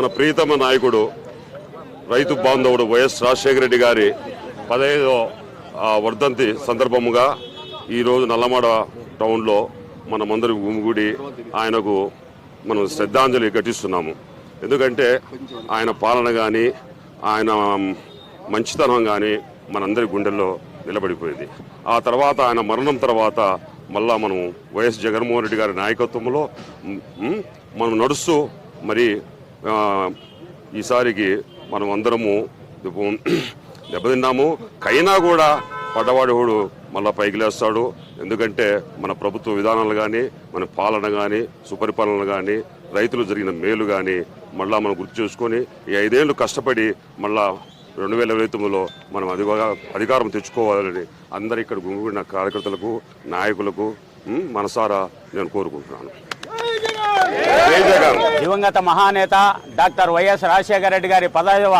మన ప్రీతమ నాయకుడు రైతు బాంధవుడు వైఎస్ రాజశేఖర రెడ్డి గారి పదహైదో వర్ధంతి సందర్భముగా ఈరోజు నల్లమాడ టౌన్లో మనమందరం గుమిగూడి ఆయనకు మనం శ్రద్ధాంజలి ఘటిస్తున్నాము. ఎందుకంటే ఆయన పాలన కానీ ఆయన మంచితనం కానీ మనందరి గుండెల్లో నిలబడిపోయింది. ఆ తర్వాత ఆయన మరణం తర్వాత మళ్ళా మనం వైఎస్ జగన్మోహన్ రెడ్డి గారి నాయకత్వంలో మనం నడుస్తూ మరి ఈసారికి మనం అందరము దెబ్బతిన్నాము. కైనా కూడా పడ్డవాడు మళ్ళా పైకి లేస్తాడు. ఎందుకంటే మన ప్రభుత్వ విధానాలు కానీ మన పాలన కానీ సుపరిపాలన కానీ రైతులు జరిగిన మేలు కానీ మళ్ళా మనం గుర్తు చేసుకొని ఈ ఐదేళ్ళు కష్టపడి మళ్ళా రెండు వేల ఇరవై తొమ్మిదిలో మనం అధికారం తెచ్చుకోవాలని అందరు ఇక్కడ గుమిగూడిన కార్యకర్తలకు నాయకులకు మనసారా నేను కోరుకుంటున్నాను. దివంగత మహానేత డాక్టర్ వైఎస్ రాజశేఖర రెడ్డి గారి పదహైదవ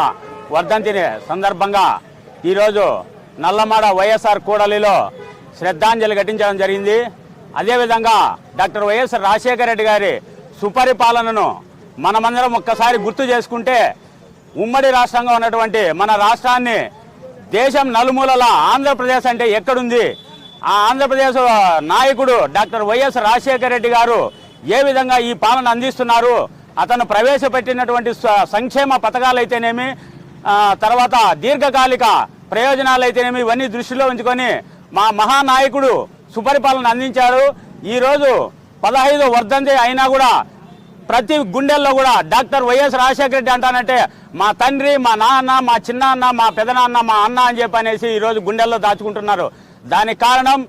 వర్ధంతిని సందర్భంగా ఈరోజు నల్లమాడ వైఎస్ఆర్ కూడలిలో శ్రద్ధాంజలి ఘటించడం జరిగింది. అదేవిధంగా డాక్టర్ వైఎస్ రాజశేఖర రెడ్డి గారి సుపరిపాలనను మనమందరం ఒక్కసారి గుర్తు చేసుకుంటే ఉమ్మడి రాష్ట్రంగా ఉన్నటువంటి మన రాష్ట్రాన్ని దేశం నలుమూలల ఆంధ్రప్రదేశ్ అంటే ఎక్కడుంది? ఆ ఆంధ్రప్రదేశ్ నాయకుడు డాక్టర్ వైఎస్ రాజశేఖర రెడ్డి గారు ఏ విధంగా ఈ పాలన అందిస్తున్నారు? అతను ప్రవేశపెట్టినటువంటి సంక్షేమ పథకాలైతేనేమి తర్వాత దీర్ఘకాలిక ప్రయోజనాలు అయితేనేమి ఇవన్నీ దృష్టిలో ఉంచుకొని మా మహానాయకుడు సుపరిపాలన అందించారు. ఈరోజు పదహైదు వర్ధంతి అయినా కూడా ప్రతి గుండెల్లో కూడా డాక్టర్ వైఎస్ రాజశేఖర రెడ్డి అంటానంటే మా తండ్రి మా నాన్న మా చిన్నాన్న మా పెదనాన్న మా అన్న అని చెప్పి అనేసి ఈరోజు గుండెల్లో దాచుకుంటున్నారు. దానికి కారణం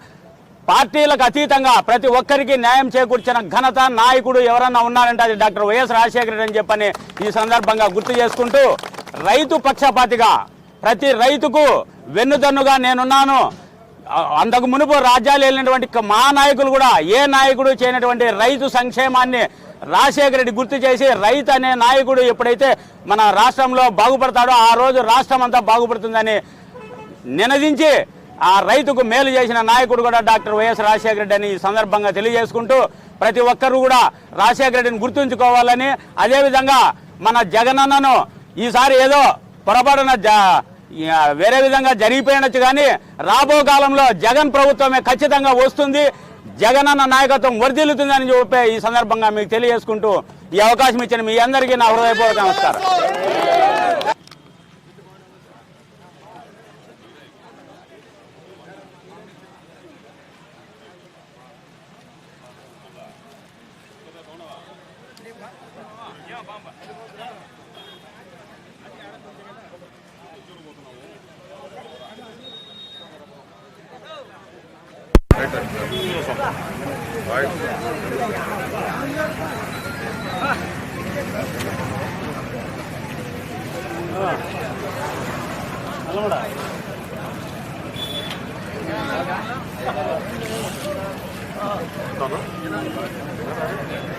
పార్టీలకు అతీతంగా ప్రతి ఒక్కరికి న్యాయం చేకూర్చిన ఘనత నాయకుడు ఎవరన్నా ఉన్నారంటే అది డాక్టర్ వైఎస్ రాజశేఖర రెడ్డి అని చెప్పని ఈ సందర్భంగా గుర్తు చేసుకుంటూ రైతు పక్షపాతిగా ప్రతి రైతుకు వెన్నుదన్నుగా నేనున్నాను. ఆ- అంతకు మునుపు రాజ్యాలు వెళ్ళినటువంటి మా నాయకులు కూడా ఏ నాయకుడు చేయనటువంటి రైతు సంక్షేమాన్ని రాజశేఖర రెడ్డి గుర్తు చేసి రైతు అనే నాయకుడు ఎప్పుడైతే మన రాష్ట్రంలో బాగుపడతాడో ఆ రోజు రాష్ట్రం అంతా బాగుపడుతుందని నినదించి ఆ రైతుకు మేలు చేసిన నాయకుడు కూడా డాక్టర్ వైఎస్ రాజశేఖర రెడ్డి అని ఈ సందర్భంగా తెలియజేసుకుంటూ ప్రతి ఒక్కరూ కూడా రాజశేఖర రెడ్డిని గుర్తుంచుకోవాలని అదేవిధంగా మన జగనన్నను ఈసారి ఏదో పొరపాటున జ వేరే విధంగా జరిగిపోయినచ్చు కానీ రాబో కాలంలో జగన్ ప్రభుత్వమే ఖచ్చితంగా వస్తుంది జగనన్న నాయకత్వం వర్ధిల్లుతుందని చెప్పే ఈ సందర్భంగా మీకు తెలియజేసుకుంటూ ఈ అవకాశం ఇచ్చిన మీ అందరికీ నా హృదయపూర్వక నమస్కారం. Tamam.